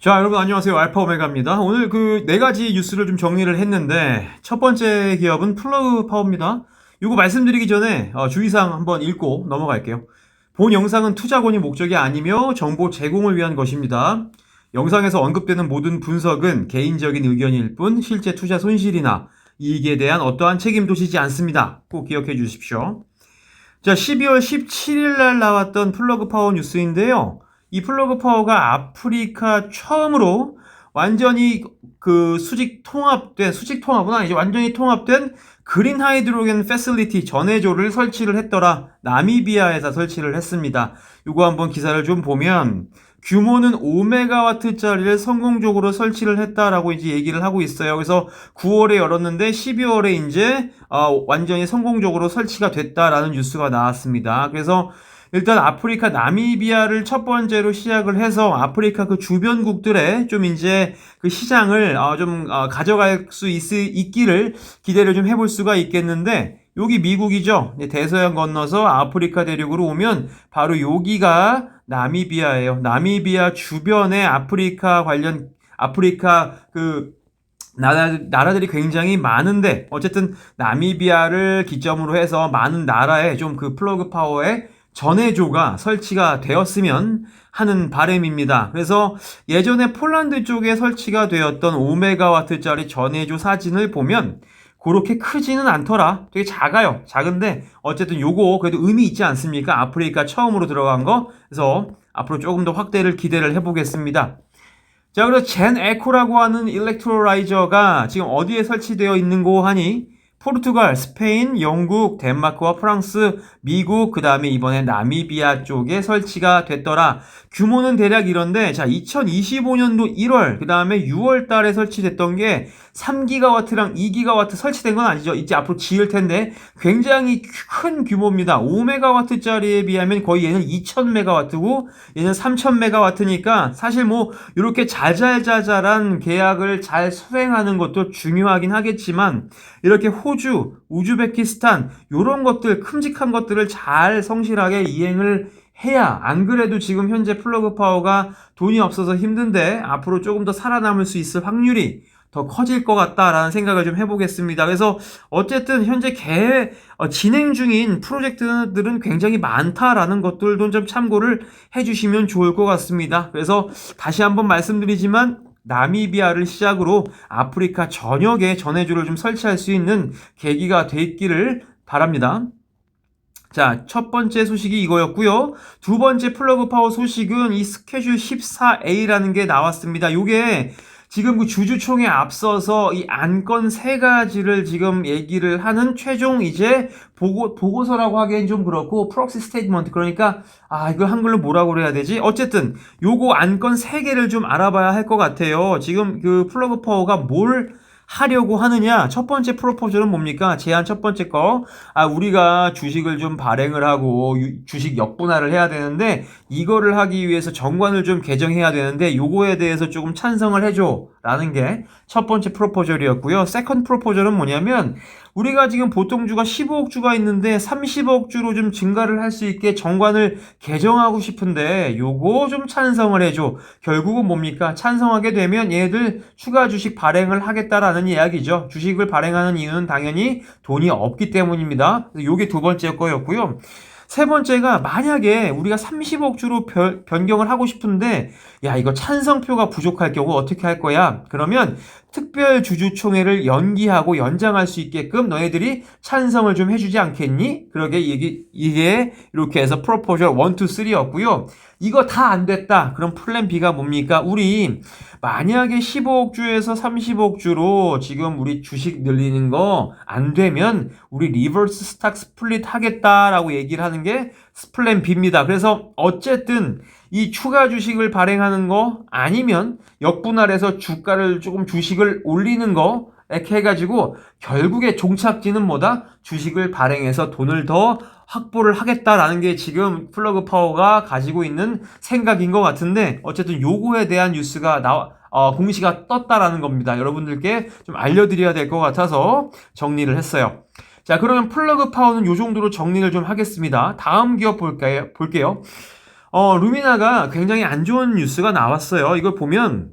자, 여러분 안녕하세요. 알파 오메가입니다. 오늘 그 네 가지 뉴스를 좀 정리를 했는데 첫 번째 기업은 플러그 파워입니다. 이거 말씀드리기 전에 어, 주의사항 한번 읽고 넘어갈게요. 본 영상은 투자권이 목적이 아니며 정보 제공을 위한 것입니다. 영상에서 언급되는 모든 분석은 개인적인 의견일 뿐 실제 투자 손실이나 이익에 대한 어떠한 책임도 지지 않습니다. 꼭 기억해 주십시오. 자, 12월 17일 날 나왔던 플러그 파워 뉴스인데요. 이 플러그 파워가 아프리카 처음으로 완전히 그 수직 통합된 수직 통합은 아니죠. 완전히 통합된 그린 하이드로겐 패슬리티 전해조를 설치를 했더라. 나미비아에서 설치를 했습니다. 이거 한번 기사를 좀 보면 규모는 5메가와트짜리를 성공적으로 설치를 했다라고 이제 얘기를 하고 있어요. 그래서 9월에 열었는데 12월에 이제 어, 완전히 성공적으로 설치가 됐다라는 뉴스가 나왔습니다. 그래서 일단 아프리카 나미비아를 첫 번째로 시작을 해서 아프리카 그 주변국들의 좀 이제 그 시장을 어, 좀 어, 가져갈 수 있, 있기를 기대를 좀 해볼 수가 있겠는데 여기 미국이죠. 대서양 건너서 아프리카 대륙으로 오면 바로 여기가 나미비아예요. 나미비아 주변에 아프리카 관련 아프리카 그 나라, 나라들이 굉장히 많은데 어쨌든 나미비아를 기점으로 해서 많은 나라에 좀그 플러그 파워에 전해조가 설치가 되었으면 하는 바램입니다. 그래서 예전에 폴란드 쪽에 설치가 되었던 5메가와트짜리 전해조 사진을 보면 그렇게 크지는 않더라. 되게 작아요. 작은데 어쨌든 요거 그래도 의미 있지 않습니까? 아프리카 처음으로 들어간 거. 그래서 앞으로 조금 더 확대를 기대를 해보겠습니다. 자, 그래서 젠 에코라고 하는 일렉트로라이저가 지금 어디에 설치되어 있는고 하니 포르투갈, 스페인, 영국, 덴마크와 프랑스, 미국, 그 다음에 이번에 나미비아 쪽에 설치가 됐더라. 규모는 대략 이런데, 자, 2025년도 1월, 그 다음에 6월 달에 설치됐던 게 3기가와트랑 2기가와트 설치된 건 아니죠. 이제 앞으로 지을 텐데, 굉장히 큰 규모입니다. 5메가와트짜리에 비하면 거의 얘는 2000메가와트고, 얘는 3000메가와트니까, 사실 뭐, 이렇게 자잘자잘한 계약을 잘 수행하는 것도 중요하긴 하겠지만, 이렇게 호 주, 우즈베키스탄, 요런 것들, 큼직한 것들을 잘 성실하게 이행을 해야 안 그래도 지금 현재 플러그 파워가 돈이 없어서 힘든데 앞으로 조금 더 살아남을 수 있을 확률이 더 커질 것 같다라는 생각을 좀 해보겠습니다. 그래서 어쨌든 현재 계획 어, 진행 중인 프로젝트들은 굉장히 많다라는 것들도 좀 참고를 해주시면 좋을 것 같습니다. 그래서 다시 한번 말씀드리지만 나미비아를 시작으로 아프리카 전역에 전해주를 좀 설치할 수 있는 계기가 됐기를 바랍니다. 자, 첫 번째 소식이 이거였고요. 두 번째 플러그 파워 소식은 이 스케줄 14A라는 게 나왔습니다. 요게 지금 그 주주총회 앞서서 이 안건 세 가지를 지금 얘기를 하는 최종 이제 보고, 보고서라고 하기엔 좀 그렇고 프록시 스테이트먼트 그러니까 아 이거 한글로 뭐라고 그래야 되지? 어쨌든 요거 안건 세 개를 좀 알아봐야 할 것 같아요. 지금 그 플러그 파워가 뭘 하려고 하느냐? 첫 번째 프로포즈는 뭡니까? 제안 첫 번째 거. 아, 우리가 주식을 좀 발행을 하고 유, 주식 역분할을 해야 되는데 이거를 하기 위해서 정관을 좀 개정해야 되는데 요거에 대해서 조금 찬성을 해줘. 라는 게 첫 번째 프로포절이었고요. 세컨드 프로포절은 뭐냐면 우리가 지금 보통 주가 15억 주가 있는데 30억 주로 좀 증가를 할 수 있게 정관을 개정하고 싶은데 요거 좀 찬성을 해줘. 결국은 뭡니까? 찬성하게 되면 얘들 추가 주식 발행을 하겠다라는 이야기죠. 주식을 발행하는 이유는 당연히 돈이 없기 때문입니다. 요게 두 번째 거였고요. 세 번째가 만약에 우리가 30억 주로 변경을 하고 싶은데 야 이거 찬성표가 부족할 경우 어떻게 할 거야? 그러면 특별 주주총회를 연기하고 연장할 수 있게끔 너희들이 찬성을 좀 해주지 않겠니? 그러게 이게, 이게 이렇게 해서 프로포절 1, 2, 3였고요. 이거 다 안 됐다. 그럼 플랜 B가 뭡니까? 우리 만약에 15억 주에서 30억 주로 지금 우리 주식 늘리는 거 안 되면 우리 리버스 스탁 스플릿 하겠다라고 얘기를 하는 게 플랜 B입니다. 그래서 어쨌든 이 추가 주식을 발행하는 거 아니면 역분할해서 주가를 조금 주식을 올리는 거 이렇게 해가지고 결국에 종착지는 뭐다? 주식을 발행해서 돈을 더 확보를 하겠다라는 게 지금 플러그 파워가 가지고 있는 생각인 것 같은데 어쨌든 요거에 대한 뉴스가 나와 어, 공시가 떴다라는 겁니다. 여러분들께 좀 알려드려야 될 것 같아서 정리를 했어요. 자, 그러면 플러그 파워는 요 정도로 정리를 좀 하겠습니다. 다음 기업 볼까요? 볼게요. 어, 루미나가 굉장히 안 좋은 뉴스가 나왔어요. 이걸 보면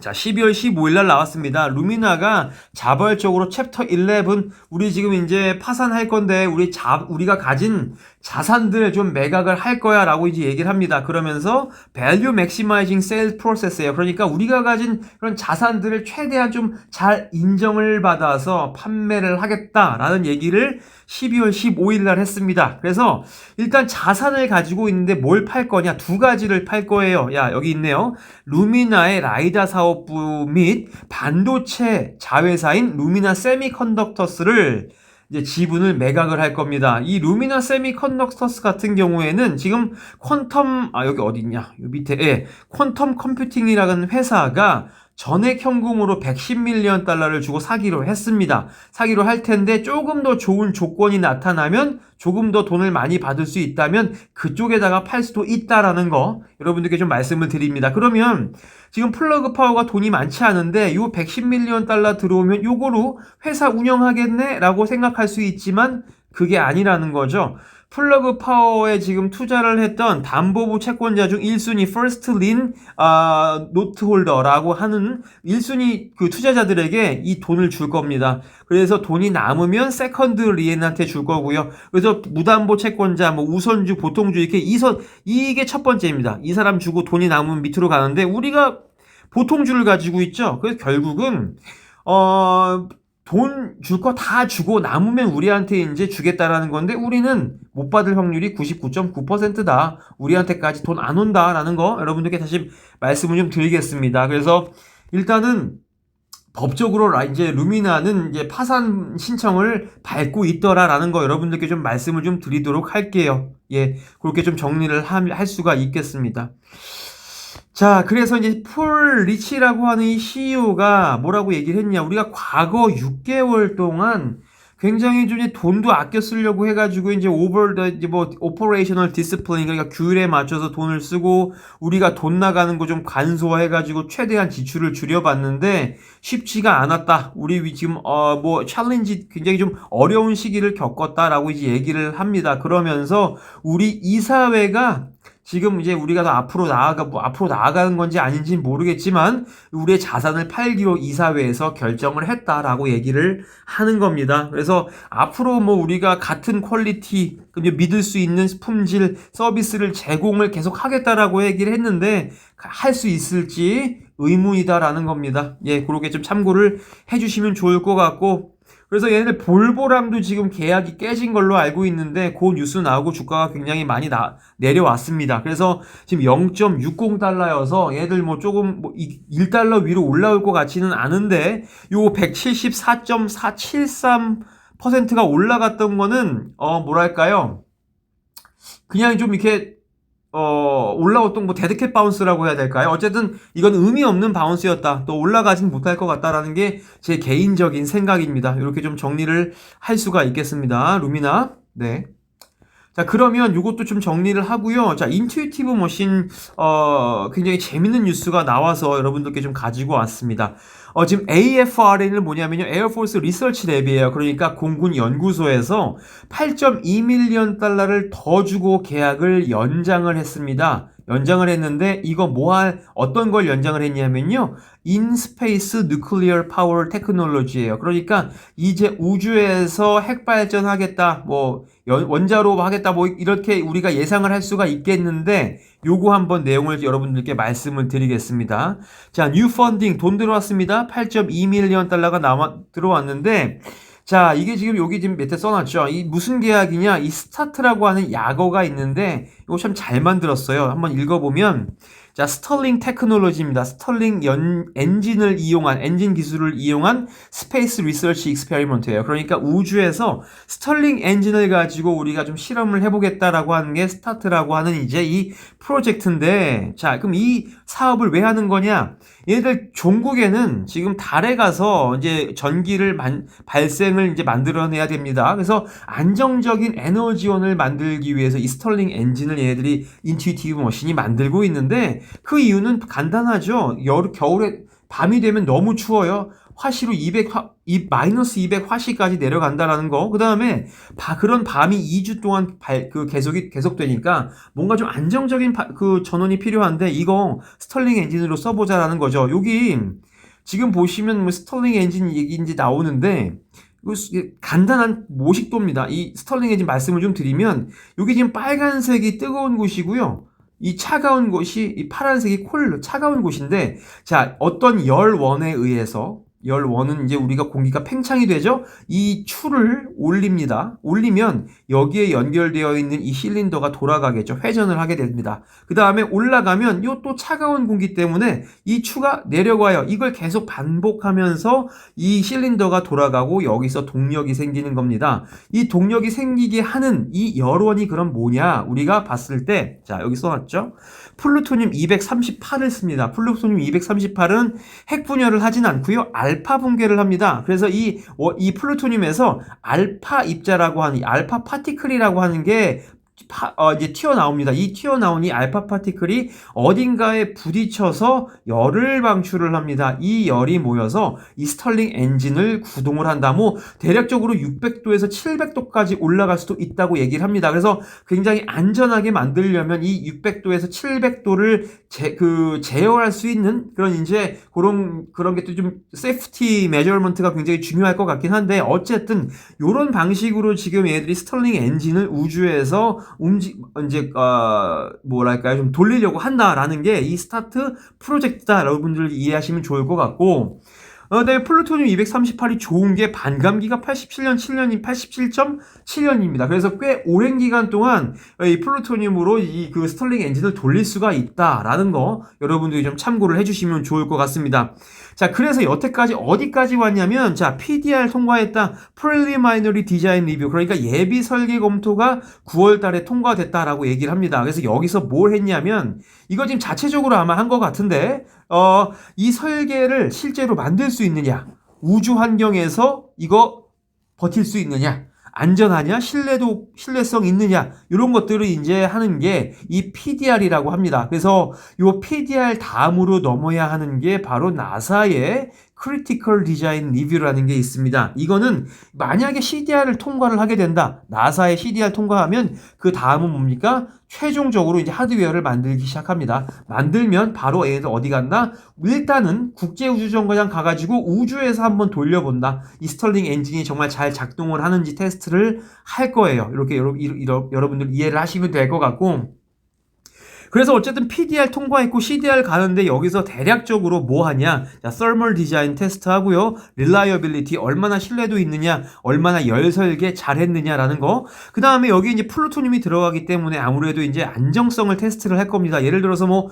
자, 12월 15일 날 나왔습니다. 루미나가 자발적으로 챕터 11 우리 지금 이제 파산할 건데 우리 자 우리가 가진 자산들 좀 매각을 할 거야라고 이제 얘기를 합니다. 그러면서 value maximizing sales process예요. 그러니까 우리가 가진 그런 자산들을 최대한 좀 잘 인정을 받아서 판매를 하겠다라는 얘기를 12월 15일 날 했습니다. 그래서 일단 자산을 가지고 있는데 뭘 팔 거냐? 두 가지를 팔 거예요. 야, 여기 있네요. 루미나의 라이다 사업 부 및 반도체 자회사인 루미나 세미컨덕터스를 이제 지분을 매각을 할 겁니다. 이 루미나 세미컨덕터스 같은 경우에는 지금 퀀텀 아 여기 어디 있냐? 요 밑에 예. 퀀텀 컴퓨팅이라는 회사가 전액 현금으로 110밀리언 달러를 주고 사기로 했습니다. 사기로 할 텐데 조금 더 좋은 조건이 나타나면 조금 더 돈을 많이 받을 수 있다면 그쪽에다가 팔 수도 있다라는 거 여러분들께 좀 말씀을 드립니다. 그러면 지금 플러그 파워가 돈이 많지 않은데 요 110밀리언 달러 들어오면 요거로 회사 운영하겠네 라고 생각할 수 있지만 그게 아니라는 거죠. 플러그 파워에 지금 투자를 했던 담보부 채권자 중 1순위 퍼스트 린 아, 노트 홀더라고 하는 1순위 그 투자자들에게 이 돈을 줄 겁니다. 그래서 돈이 남으면 세컨드 리엔한테 줄 거고요. 그래서 무담보 채권자, 뭐 우선주, 보통주 이렇게 이선 이게 첫 번째입니다. 이 사람 주고 돈이 남으면 밑으로 가는데 우리가 보통주를 가지고 있죠. 그래서 결국은 어 돈 줄 거 다 주고 남으면 우리한테 이제 주겠다라는 건데 우리는 못 받을 확률이 99.9%다. 우리한테까지 돈 안 온다라는 거 여러분들께 다시 말씀을 좀 드리겠습니다. 그래서 일단은 법적으로 라- 이제 루미나는 이제 파산 신청을 밟고 있더라라는 거 여러분들께 좀 말씀을 좀 드리도록 할게요. 예, 그렇게 좀 정리를 하- 할 수가 있겠습니다. 자, 그래서 이제 폴 리치라고 하는 이 CEO가 뭐라고 얘기를 했냐. 우리가 과거 6개월 동안 굉장히 좀 이제 돈도 아껴 쓰려고 해가지고 이제 오버 더 이제 뭐 오퍼레이셔널 디스플레인 그러니까 규율에 맞춰서 돈을 쓰고 우리가 돈 나가는 거 좀 간소화해가지고 최대한 지출을 줄여봤는데 쉽지가 않았다. 우리 위- 지금 어 뭐 챌린지 굉장히 좀 어려운 시기를 겪었다라고 이제 얘기를 합니다. 그러면서 우리 이사회가 지금 이제 우리가 더 앞으로 나아가 뭐 앞으로 나아가는 건지 아닌지는 모르겠지만 우리의 자산을 팔기로 이사회에서 결정을 했다라고 얘기를 하는 겁니다. 그래서 앞으로 뭐 우리가 같은 퀄리티 믿을 수 있는 품질 서비스를 제공을 계속 하겠다라고 얘기를 했는데 할 수 있을지 의문이다라는 겁니다. 예, 그렇게 좀 참고를 해주시면 좋을 것 같고 그래서 얘네 볼보랑도 지금 계약이 깨진 걸로 알고 있는데 그 뉴스 나오고 주가가 굉장히 많이 나, 내려왔습니다. 그래서 지금 0.60달러여서 얘들 뭐 조금 뭐 1달러 위로 올라올 것 같지는 않은데 요 174.473%가 올라갔던 거는 어 뭐랄까요? 그냥 좀 이렇게 어, 올라왔던 뭐 데드캣 바운스라고 해야 될까요? 어쨌든 이건 의미 없는 바운스였다. 또 올라가진 못할 것 같다라는 게 제 개인적인 생각입니다. 이렇게 좀 정리를 할 수가 있겠습니다. 루미나. 네. 자, 그러면 이것도 좀 정리를 하고요. 자, 인투이티브 머신, 어, 굉장히 재밌는 뉴스가 나와서 여러분들께 좀 가지고 왔습니다. 어, 지금 AFRN은 뭐냐면요. 에어포스 리서치 랩이에요. 그러니까 공군 연구소에서 8.2밀리언 달러를 더 주고 계약을 연장을 했습니다. 연장을 했는데 이거 뭐할 어떤 걸 연장을 했냐면요. 인스페이스 누클리어 파워 테크놀로지예요. 그러니까 이제 우주에서 핵 발전 하겠다. 뭐 연- 원자로 하겠다. 뭐 이렇게 우리가 예상을 할 수가 있겠는데 요거 한번 내용을 여러분들께 말씀을 드리겠습니다. 자, 뉴 펀딩 돈 들어왔습니다. 8.2밀리언 달러가 남아 들어왔는데 자, 이게 지금 여기 지금 밑에 써놨죠. 이 무슨 계약이냐? 이 스타트라고 하는 약어가 있는데 이거 참 잘 만들었어요. 한번 읽어보면 자, 스털링 테크놀로지입니다. 스털링 연, 엔진을 이용한, 엔진 기술을 이용한 스페이스 리서치 익스페리먼트예요. 그러니까 우주에서 스털링 엔진을 가지고 우리가 좀 실험을 해보겠다라고 하는 게 스타트라고 하는 이제 이 프로젝트인데, 자, 그럼 이 사업을 왜 하는 거냐? 얘들 종국에는 지금 달에 가서 이제 전기를 만, 발생을 이제 만들어내야 됩니다. 그래서 안정적인 에너지원을 만들기 위해서 이 스털링 엔진을 얘들이 인투이티브 머신이 만들고 있는데 그 이유는 간단하죠. 여 겨울에 밤이 되면 너무 추워요. 화시로 200 화, 이 마이너스 200 화시까지 내려간다라는 거. 그 다음에 그런 밤이 2주 동안 발, 그 계속이 계속되니까 뭔가 좀 안정적인 바, 그 전원이 필요한데 이거 스털링 엔진으로 써보자라는 거죠. 여기 지금 보시면 뭐 스털링 엔진 얘기인지 나오는데 간단한 모식도입니다. 이 스털링 엔진 말씀을 좀 드리면 여기 지금 빨간색이 뜨거운 곳이고요. 이 차가운 곳이 이 파란색이 콜 차가운 곳인데 자 어떤 열원에 의해서 열원은 이제 우리가 공기가 팽창이 되죠. 이 추를 올립니다. 올리면 여기에 연결되어 있는 이 실린더가 돌아가겠죠. 회전을 하게 됩니다. 그 다음에 올라가면 요 또 차가운 공기 때문에 이 추가 내려가요. 이걸 계속 반복하면서 이 실린더가 돌아가고 여기서 동력이 생기는 겁니다. 이 동력이 생기게 하는 이 열원이 그럼 뭐냐? 우리가 봤을 때, 자, 여기 써놨죠? 플루토늄 238을 씁니다. 플루토늄 238은 핵 분열을 하진 않고요. 알파 붕괴를 합니다. 그래서 이, 이 플루토늄에서 알파 입자라고 하는 알파 파티클이라고 하는 게 파, 어, 이제 튀어나옵니다. 이 튀어나온 이 알파 파티클이 어딘가에 부딪혀서 열을 방출을 합니다. 이 열이 모여서 이 스털링 엔진을 구동을 한다. 뭐 대략적으로 600도에서 700도까지 올라갈 수도 있다고 얘기를 합니다. 그래서 굉장히 안전하게 만들려면 이 600도에서 700도를 제, 그 제어할 수 있는 그런 이제 그런 그런 게 또 좀 세프티 메저먼트가 굉장히 중요할 것 같긴 한데 어쨌든 이런 방식으로 지금 얘들이 스털링 엔진을 우주에서 움직 이제 어, 뭐랄까요 좀 돌리려고 한다라는 게 이 스타트 프로젝트다 여러분들 이해하시면 좋을 것 같고 어, 네, 플루토늄 238이 좋은 게 반감기가 87년 7년이 87.7년입니다. 그래서 꽤 오랜 기간 동안 이 플루토늄으로 이 그 스털링 엔진을 돌릴 수가 있다라는 거 여러분들이 좀 참고를 해주시면 좋을 것 같습니다. 자, 그래서 여태까지 어디까지 왔냐면 자, PDR 통과했다. Preliminary Design Review. 그러니까 예비 설계 검토가 9월 달에 통과됐다라고 얘기를 합니다. 그래서 여기서 뭘 했냐면 이거 지금 자체적으로 아마 한 것 같은데 어, 이 설계를 실제로 만들 수 있느냐? 우주 환경에서 이거 버틸 수 있느냐? 안전하냐, 신뢰도, 신뢰성 있느냐, 이런 것들을 이제 하는 게 이 PDR이라고 합니다. 그래서 이 PDR 다음으로 넘어야 하는 게 바로 나사의 크리티컬 디자인 리뷰라는 게 있습니다. 이거는 만약에 CDR을 통과를 하게 된다. 나사의 CDR 통과하면 그 다음은 뭡니까? 최종적으로 이제 하드웨어를 만들기 시작합니다. 만들면 바로 얘들 어디 갔나? 일단은 국제우주정거장 가가지고 우주에서 한번 돌려본다. 이 스털링 엔진이 정말 잘 작동을 하는지 테스트를 할 거예요. 이렇게 여러, 여러분들 이해를 하시면 될 것 같고 그래서 어쨌든 PDR 통과했고 CDR 가는데 여기서 대략적으로 뭐 하냐? 자, thermal design 테스트 하고요. reliability 얼마나 신뢰도 있느냐, 얼마나 열 설계 잘했느냐라는 거. 그 다음에 여기 이제 플루토늄이 들어가기 때문에 아무래도 이제 안정성을 테스트를 할 겁니다. 예를 들어서 뭐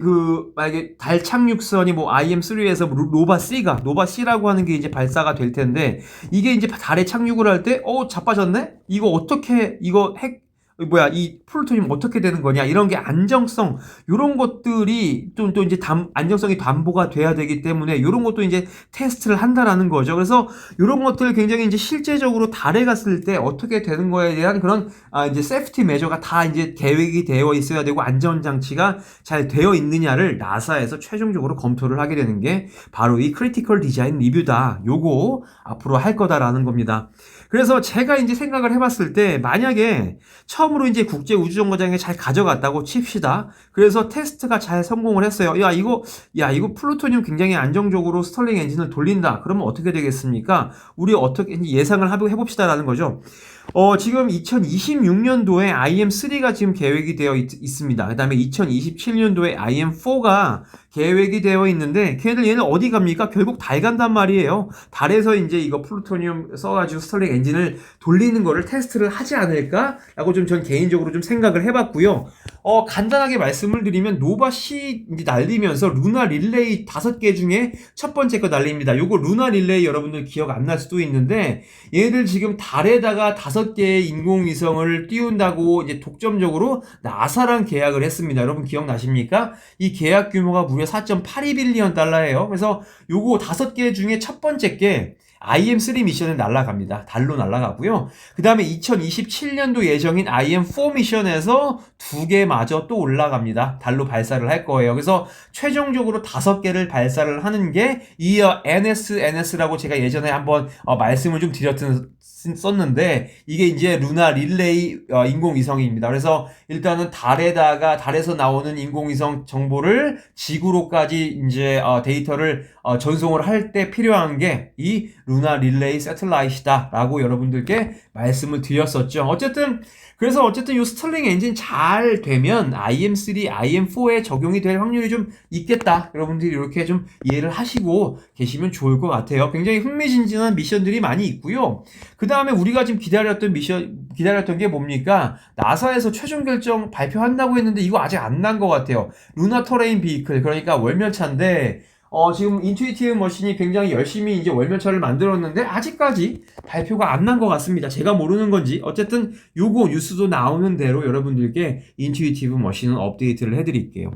그 만약에 달 착륙선이 뭐 IM3에서 뭐 노바 C가 노바 C라고 하는 게 이제 발사가 될 텐데 이게 이제 달에 착륙을 할 때 어 자빠졌네? 이거 어떻게 이거 핵 뭐야 이 플루토늄 어떻게 되는 거냐 이런 게 안정성 이런 것들이 좀 또 이제 담, 안정성이 담보가 돼야 되기 때문에 이런 것도 이제 테스트를 한다라는 거죠. 그래서 이런 것들 굉장히 이제 실제적으로 달에 갔을 때 어떻게 되는 거에 대한 그런 아 이제 세프티 메저가 다 이제 계획이 되어 있어야 되고 안전 장치가 잘 되어 있느냐를 나사에서 최종적으로 검토를 하게 되는 게 바로 이 크리티컬 디자인 리뷰다. 요거 앞으로 할 거다라는 겁니다. 그래서 제가 이제 생각을 해봤을 때 만약에 처음 으로 이제 국제 우주정거장에 잘 가져갔다고 칩시다. 그래서 테스트가 잘 성공을 했어요. 야 이거 야 이거 플루토늄 굉장히 안정적으로 스털링 엔진을 돌린다. 그러면 어떻게 되겠습니까? 우리 어떻게 예상을 해봅시다라는 거죠. 어, 지금 2026년도에 IM3가 지금 계획이 되어 있, 습니다 그 다음에 2027년도에 IM4가 계획이 되어 있는데 걔네들 얘는 어디 갑니까? 결국 달 간단 말이에요. 달에서 이제 이거 플루토늄 써가지고 스털링 엔진을 돌리는 거를 테스트를 하지 않을까라고 좀 전 개인적으로 좀 생각을 해봤고요. 어, 간단하게 말씀을 드리면 노바 C 날리면서 루나 릴레이 다섯 개 중에 첫 번째 거 날립니다. 요거 루나 릴레이 여러분들 기억 안 날 수도 있는데 얘들 지금 달에다가 다섯 개의 인공위성을 띄운다고 이제 독점적으로 나사랑 계약을 했습니다. 여러분 기억나십니까? 이 계약 규모가 무려 4.82빌리언 달러예요. 그래서 요거 다섯 개 중에 첫 번째 게 IM3 미션을 날아갑니다. 달로 날아가고요. 그 다음에 2027년도 예정인 IM4 미션에서 두 개마저 또 올라갑니다. 달로 발사를 할 거예요. 그래서 최종적으로 다섯 개를 발사를 하는 게 이 NSNS라고 제가 예전에 한번 어, 말씀을 좀 드렸 었는데 이게 이제 루나 릴레이 어, 인공위성입니다. 그래서 일단은 달에다가 달에서 나오는 인공위성 정보를 지구로까지 이제 어, 데이터를 어, 전송을 할 때 필요한 게 이 루나 릴레이 세틀라이트다라고 여러분들께 말씀을 드렸었죠. 어쨌든 그래서 어쨌든 이 스털링 엔진 잘 되면 IM3, IM4에 적용이 될 확률이 좀 있겠다. 여러분들이 이렇게 좀 이해를 하시고 계시면 좋을 것 같아요. 굉장히 흥미진진한 미션들이 많이 있고요. 그 다음에 우리가 지금 기다렸던 미션, 기다렸던 게 뭡니까? 나사에서 최종 결정 발표한다고 했는데 이거 아직 안 난 것 같아요. 루나 터레인 비클, 그러니까 월멸차인데 어, 지금 인투이티브 머신이 굉장히 열심히 이제 월면차를 만들었는데 아직까지 발표가 안 난 것 같습니다. 제가 모르는 건지 어쨌든 요거 뉴스도 나오는 대로 여러분들께 인투이티브 머신은 업데이트를 해드릴게요.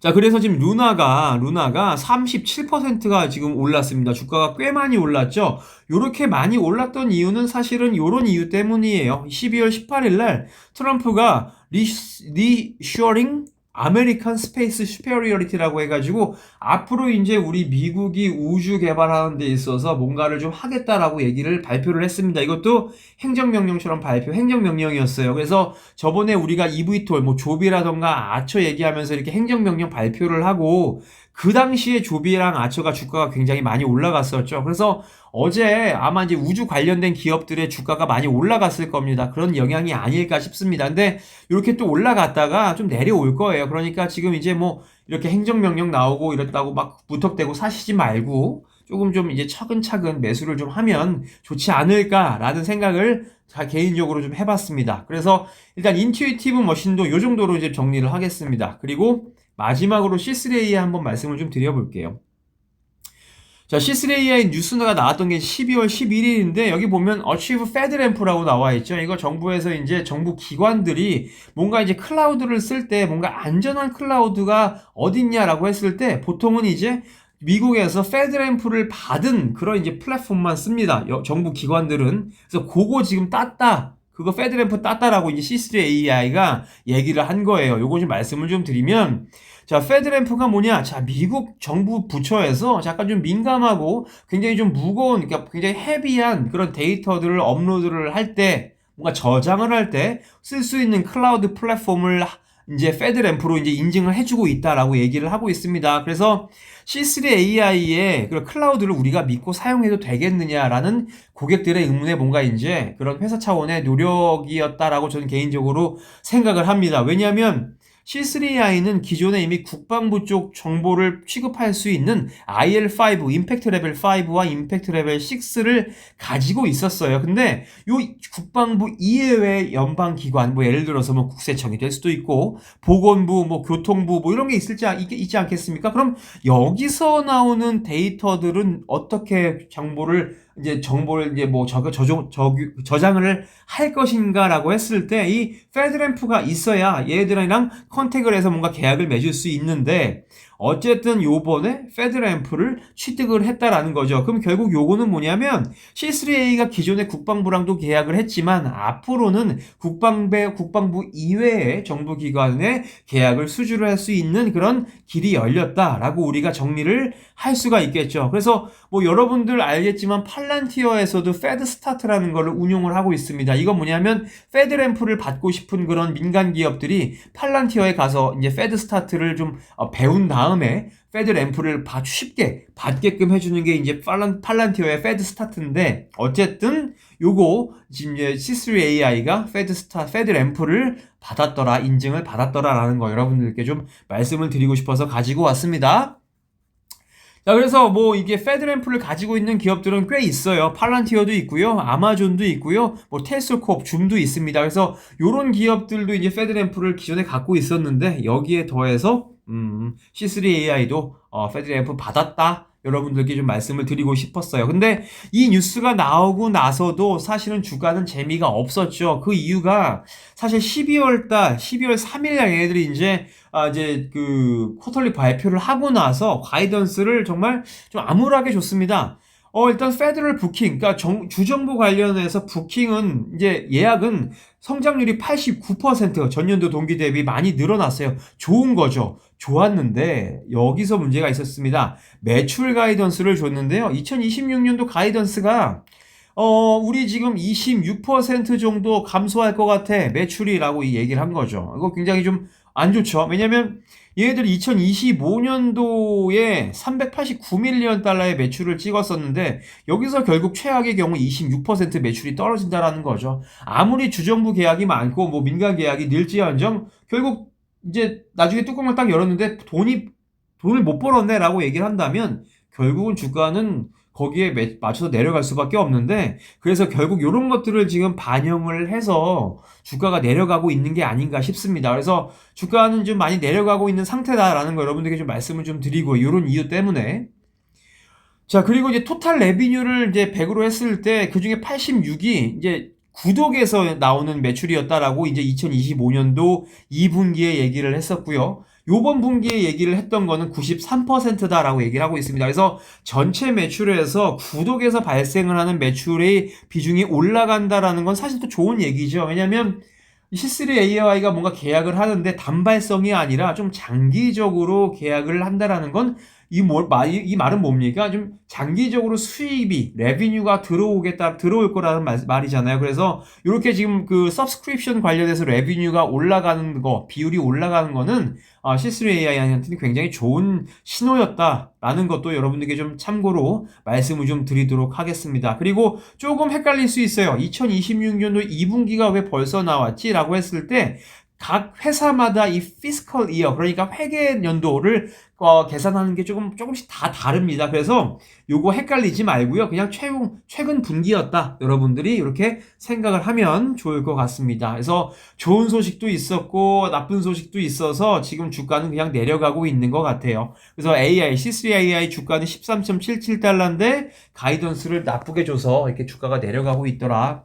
자, 그래서 지금 루나가, 루나가 37%가 지금 올랐습니다. 주가가 꽤 많이 올랐죠? 요렇게 많이 올랐던 이유는 사실은 요런 이유 때문이에요. 12월 18일 날 트럼프가 리, 리쇼링 아메리칸 스페이스 슈페리어리티라고 해가지고 앞으로 이제 우리 미국이 우주 개발하는 데 있어서 뭔가를 좀 하겠다라고 얘기를 발표를 했습니다. 이것도 행정명령처럼 발표, 행정명령이었어요. 그래서 저번에 우리가 EV톨, 뭐 조비라던가 아처 얘기하면서 이렇게 행정명령 발표를 하고 그 당시에 조비랑 아처가 주가가 굉장히 많이 올라갔었죠. 그래서 어제 아마 이제 우주 관련된 기업들의 주가가 많이 올라갔을 겁니다. 그런 영향이 아닐까 싶습니다. 근데 이렇게 또 올라갔다가 좀 내려올 거예요. 그러니까 지금 이제 뭐 이렇게 행정명령 나오고 이랬다고 막 무턱대고 사시지 말고 조금 좀 이제 차근차근 매수를 좀 하면 좋지 않을까라는 생각을 자 개인적으로 좀 해봤습니다. 그래서 일단 인튜이티브 머신도 이 정도로 이제 정리를 하겠습니다. 그리고 마지막으로 C3A 한번 말씀을 좀 드려볼게요. 자, C3AI 뉴스가 나왔던 게 12월 11일인데 여기 보면 Achieve FedRAMP라고 나와 있죠. 이거 정부에서 이제 정부 기관들이 뭔가 이제 클라우드를 쓸 때 뭔가 안전한 클라우드가 어딨냐라고 했을 때 보통은 이제 미국에서 페드램프를 받은 그런 이제 플랫폼만 씁니다. 정부 기관들은. 그래서 그거 지금 땄다. 그거 페드램프 땄다라고 이제 C3AI가 얘기를 한 거예요. 요거 좀 말씀을 좀 드리면 자, 페드램프가 뭐냐? 자, 미국 정부 부처에서 약간 좀 민감하고 굉장히 좀 무거운, 그러니까 굉장히 헤비한 그런 데이터들을 업로드를 할 때, 뭔가 저장을 할 때 쓸 수 있는 클라우드 플랫폼을 이제 페드램프로 이제 인증을 해주고 있다라고 얘기를 하고 있습니다. 그래서 C3AI의 그런 클라우드를 우리가 믿고 사용해도 되겠느냐라는 고객들의 의문에 뭔가 이제 그런 회사 차원의 노력이었다라고 저는 개인적으로 생각을 합니다. 왜냐하면 C3I는 기존에 이미 국방부 쪽 정보를 취급할 수 있는 IL5, 임팩트 레벨 5와 임팩트 레벨 6를 가지고 있었어요. 근데 요 국방부 이외의 연방 기관, 뭐 예를 들어서 뭐 국세청이 될 수도 있고, 보건부, 뭐 교통부, 뭐 이런 게 있을지, 있지 않겠습니까? 그럼 여기서 나오는 데이터들은 어떻게 정보를 이제 정보를 이제 뭐 저, 저, 저, 저장을 할 것인가라고 했을 때 이 페드램프가 있어야 얘들이랑 컨택을 해서 뭔가 계약을 맺을 수 있는데 어쨌든 요번에 페드램프를 취득을 했다라는 거죠. 그럼 결국 요거는 뭐냐면 C3A가 기존에 국방부랑도 계약을 했지만 앞으로는 국방배, 국방부 이외의 정부기관에 계약을 수주를 할 수 있는 그런 길이 열렸다라고 우리가 정리를 할 수가 있겠죠. 그래서 뭐 여러분들 알겠지만 팔란티어에서도 페드 스타트라는 걸 운용을 하고 있습니다. 이건 뭐냐면 페드램프를 받고 싶은 그런 민간 기업들이 팔란티어에 가서 이제 페드 스타트를 좀 어, 배운 다음 다음에 페드 램프를 쉽게 받게끔 해주는 게 이제 팔란, 팔란티어의 페드 스타트인데 어쨌든 요거 지금 이제 C3AI가 페드 스타 페드 램프를 받았더라 인증을 받았더라라는 거 여러분들께 좀 말씀을 드리고 싶어서 가지고 왔습니다. 자, 그래서 뭐 이게 페드램프를 가지고 있는 기업들은 꽤 있어요. 팔란티어도 있고요. 아마존도 있고요. 뭐 테슬코업, 줌도 있습니다. 그래서 요런 기업들도 이제 페드램프를 기존에 갖고 있었는데 여기에 더해서 음, C3AI도 어, 페드 램프 받았다. 여러분들께 좀 말씀을 드리고 싶었어요. 근데 이 뉴스가 나오고 나서도 사실은 주가는 재미가 없었죠. 그 이유가 사실 12월 달, 12월 3일 날 얘네들이 이제 아, 이제 그 쿼털리 발표를 하고 나서 가이던스를 정말 좀 암울하게 줬습니다. 어, 일단 페더럴 부킹, 그러니까 정- 주정부 관련해서 부킹은 이제 예약은 성장률이 89% 전년도 동기 대비 많이 늘어났어요. 좋은 거죠. 좋았는데 여기서 문제가 있었습니다. 매출 가이던스를 줬는데요. 2026년도 가이던스가 어, 우리 지금 26% 정도 감소할 것 같아. 매출이라고 이 얘기를 한 거죠. 이거 굉장히 좀 안 좋죠. 왜냐면 얘들 2025년도에 389밀리언 달러의 매출을 찍었었는데 여기서 결국 최악의 경우 26% 매출이 떨어진다라는 거죠. 아무리 주정부 계약이 많고 뭐 민간 계약이 늘지언정 결국 이제 나중에 뚜껑을 딱 열었는데 돈이 돈을 못 벌었네라고 얘기를 한다면 결국은 주가는 거기에 매- 맞춰서 내려갈 수밖에 없는데 그래서 결국 이런 것들을 지금 반영을 해서 주가가 내려가고 있는 게 아닌가 싶습니다. 그래서 주가는 좀 많이 내려가고 있는 상태다라는 거 여러분들께 좀 말씀을 좀 드리고 이런 이유 때문에 자 그리고 이제 토탈 레비뉴를 이제 100으로 했을 때 그 중에 86이 이제 구독에서 나오는 매출이었다라고 이제 2025년도 2분기에 얘기를 했었고요. 요번 분기에 얘기를 했던 거는 93%다라고 얘기를 하고 있습니다. 그래서 전체 매출에서 구독에서 발생을 하는 매출의 비중이 올라간다라는 건 사실 또 좋은 얘기죠. 왜냐면 C3 AI가 뭔가 계약을 하는데 단발성이 아니라 좀 장기적으로 계약을 한다라는 건 이 이 말은 뭡니까? 좀 장기적으로 수입이 레비뉴가 들어오겠다 들어올 거라는 말, 말이잖아요. 그래서 이렇게 지금 그 서브스크립션 관련해서 레비뉴가 올라가는 거 비율이 올라가는 거는 어, C3 AI한테는 굉장히 좋은 신호였다라는 것도 여러분들께 좀 참고로 말씀을 좀 드리도록 하겠습니다. 그리고 조금 헷갈릴 수 있어요. 2026년도 2분기가 왜 벌써 나왔지라고 했을 때 각 회사마다 이 피스컬 이어 그러니까 회계 연도를 어, 계산하는 게 조금 조금씩 다 다릅니다. 그래서 요거 헷갈리지 말고요. 그냥 최근 최근 분기였다. 여러분들이 이렇게 생각을 하면 좋을 것 같습니다. 그래서 좋은 소식도 있었고 나쁜 소식도 있어서 지금 주가는 그냥 내려가고 있는 것 같아요. 그래서 AI, C3 AI 주가는 13.77달러인데 가이던스를 나쁘게 줘서 이렇게 주가가 내려가고 있더라.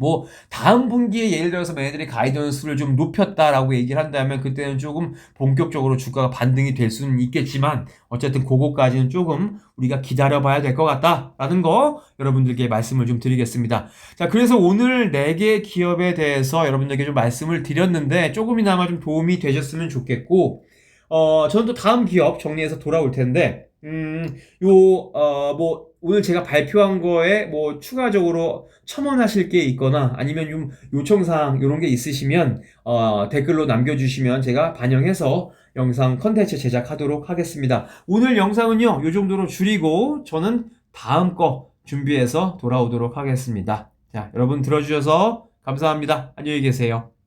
뭐 다음 분기에 예를 들어서 얘네들이 가이던스를 좀 높였다라고 얘기를 한다면 그때는 조금 본격적으로 주가가 반등이 될 수는 있겠지만 어쨌든 그거까지는 조금 우리가 기다려봐야 될 것 같다라는 거 여러분들께 말씀을 좀 드리겠습니다. 자 그래서 오늘 4개 기업에 대해서 여러분들께 좀 말씀을 드렸는데 조금이나마 좀 도움이 되셨으면 좋겠고 어 저는 또 다음 기업 정리해서 돌아올 텐데 음, 요, 어, 뭐, 오늘 제가 발표한 거에 뭐 추가적으로 첨언하실 게 있거나 아니면 좀 요청사항 이런 게 있으시면, 어, 댓글로 남겨주시면 제가 반영해서 영상 컨텐츠 제작하도록 하겠습니다. 오늘 영상은요, 요 정도로 줄이고 저는 다음 거 준비해서 돌아오도록 하겠습니다. 자, 여러분 들어주셔서 감사합니다. 안녕히 계세요.